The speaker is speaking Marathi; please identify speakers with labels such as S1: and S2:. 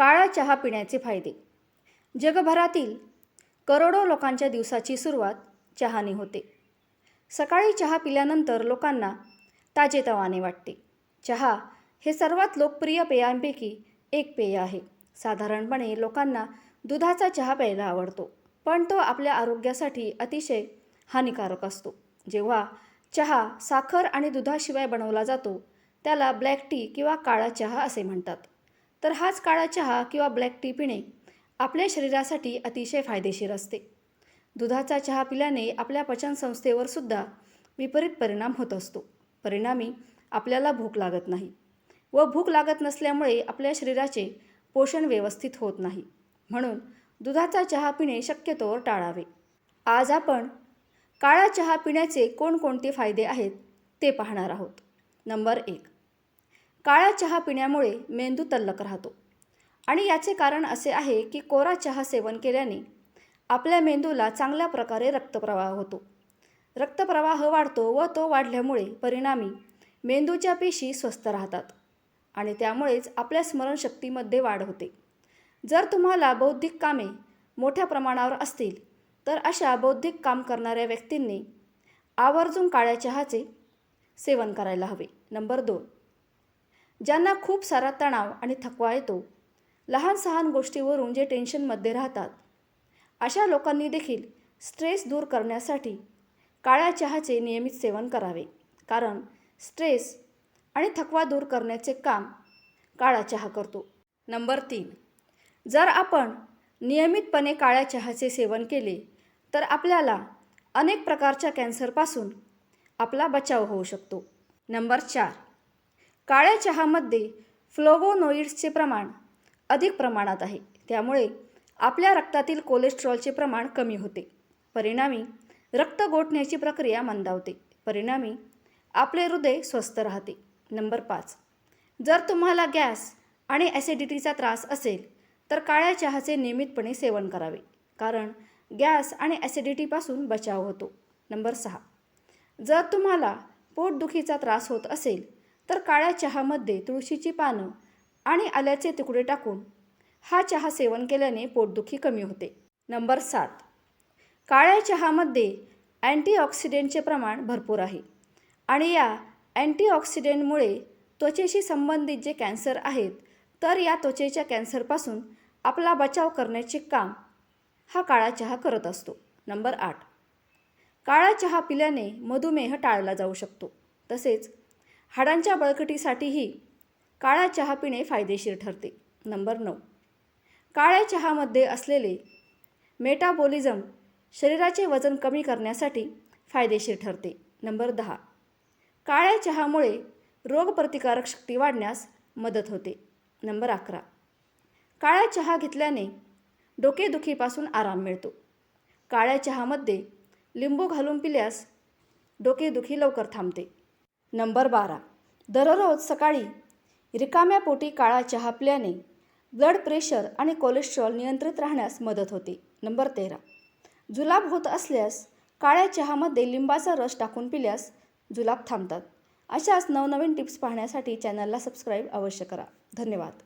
S1: काळा चहा पिण्याचे फायदे. जगभरातील करोडो लोकांच्या दिवसाची सुरुवात चहाने होते. सकाळी चहा पिल्यानंतर लोकांना ताजेतवाने वाटते. चहा हे सर्वात लोकप्रिय पेयांपैकी एक पेय आहे. साधारणपणे लोकांना दुधाचा चहा प्यायला आवडतो पण तो आपल्या आरोग्यासाठी अतिशय हानिकारक असतो. जेव्हा चहा साखर आणि दुधाशिवाय बनवला जातो त्याला ब्लॅक टी किंवा काळा चहा असे म्हणतात. तर हाच काळा चहा किंवा ब्लॅक टी पिणे आपल्या शरीरासाठी अतिशय फायदेशीर असते. दुधाचा चहा पिल्याने आपल्या पचनसंस्थेवर सुद्धा विपरीत परिणाम होत असतो. परिणामी आपल्याला भूक लागत नाही व भूक लागत नसल्यामुळे आपल्या शरीराचे पोषण व्यवस्थित होत नाही. म्हणून दुधाचा चहा पिणे शक्यतोवर टाळावे. आज आपण काळा चहा पिण्याचे कोणकोणते फायदे आहेत ते पाहणार आहोत. नंबर एक काळा चहा पिण्यामुळे मेंदू तल्लक राहतो. आणि याचे कारण असे आहे की कोरा चहा सेवन केल्याने आपल्या मेंदूला चांगल्या प्रकारे रक्तप्रवाह होतो. रक्तप्रवाह वाढतो व तो वाढल्यामुळे परिणामी मेंदूच्या पेशी स्वस्त राहतात आणि त्यामुळेच आपल्या स्मरणशक्तीमध्ये वाढ होते. जर तुम्हाला बौद्धिक कामे मोठ्या प्रमाणावर असतील तर अशा बौद्धिक काम करणाऱ्या व्यक्तींनी आवर्जून काळ्या चहाचे सेवन करायला हवे. नंबर दोन. ज्यांना खूप सारा तणाव आणि थकवा येतो. लहान सहान गोष्टीवरून जे टेन्शनमध्ये राहतात. अशा लोकांनी देखील स्ट्रेस दूर करण्यासाठी काळ्या चहाचे नियमित सेवन करावे. कारण स्ट्रेस आणि थकवा दूर करण्याचे काम काळा चहा करतो. नंबर तीन. जर आपण नियमितपणे काळ्या चहाचे सेवन केले तर आपल्याला अनेक प्रकारच्या कॅन्सरपासून आपला बचाव होऊ शकतो. नंबर चार. काळ्या चहामध्ये फ्लोवोनोइड्सचे प्रमाण अधिक प्रमाणात आहे. त्यामुळे आपल्या रक्तातील कोलेस्ट्रॉलचे प्रमाण कमी होते. परिणामी रक्त गोठण्याची प्रक्रिया मंदावते. परिणामी आपले हृदय स्वस्थ राहते. नंबर पाच. जर तुम्हाला गॅस आणि ॲसिडिटीचा त्रास असेल तर काळ्या चहाचे नियमितपणे सेवन करावे. कारण गॅस आणि ॲसिडिटीपासून बचाव होतो. नंबर सहा. जर तुम्हाला पोटदुखीचा त्रास होत असेल तर काळ्या चहामध्ये तुळशीची पानं आणि आल्याचे तुकडे टाकून हा चहा सेवन केल्याने पोटदुखी कमी होते. नंबर सात. काळ्या चहामध्ये अँटीऑक्सिडेंटचे प्रमाण भरपूर आहे आणि या अँटीऑक्सिडेंटमुळे त्वचेशी संबंधित जे कॅन्सर आहेत तर या त्वचेच्या कॅन्सरपासून आपला बचाव करण्याचे काम हा काळा चहा करत असतो. नंबर आठ. काळा चहा पिल्याने मधुमेह टाळला जाऊ शकतो. तसेच हाडांच्या बळकटीसाठीही काळा चहा पिणे फायदेशीर ठरते. नंबर नऊ. काळ्या चहामध्ये असलेले मेटाबॉलिझम शरीराचे वजन कमी करण्यासाठी फायदेशीर ठरते. नंबर दहा. काळ्या चहामुळे रोगप्रतिकारक शक्ती वाढण्यास मदत होते. नंबर अकरा. काळ्या चहा घेतल्याने डोकेदुखीपासून आराम मिळतो. काळ्या चहामध्ये लिंबू घालून पिल्यास डोकेदुखी लवकर थांबते. नंबर बारा. दररोज सकाळी रिकाम्या पोटी काळा चहा पिल्याने ब्लड प्रेशर आणि कोलेस्ट्रॉल नियंत्रित राहण्यास मदत होते. नंबर तेरा. जुलाब होत असल्यास काळ्या चहामध्ये लिंबाचा रस टाकून पिल्यास जुलाब थांबतात. अशाच नवनवीन टिप्स पाहण्यासाठी चॅनलला सबस्क्राईब अवश्य करा. धन्यवाद.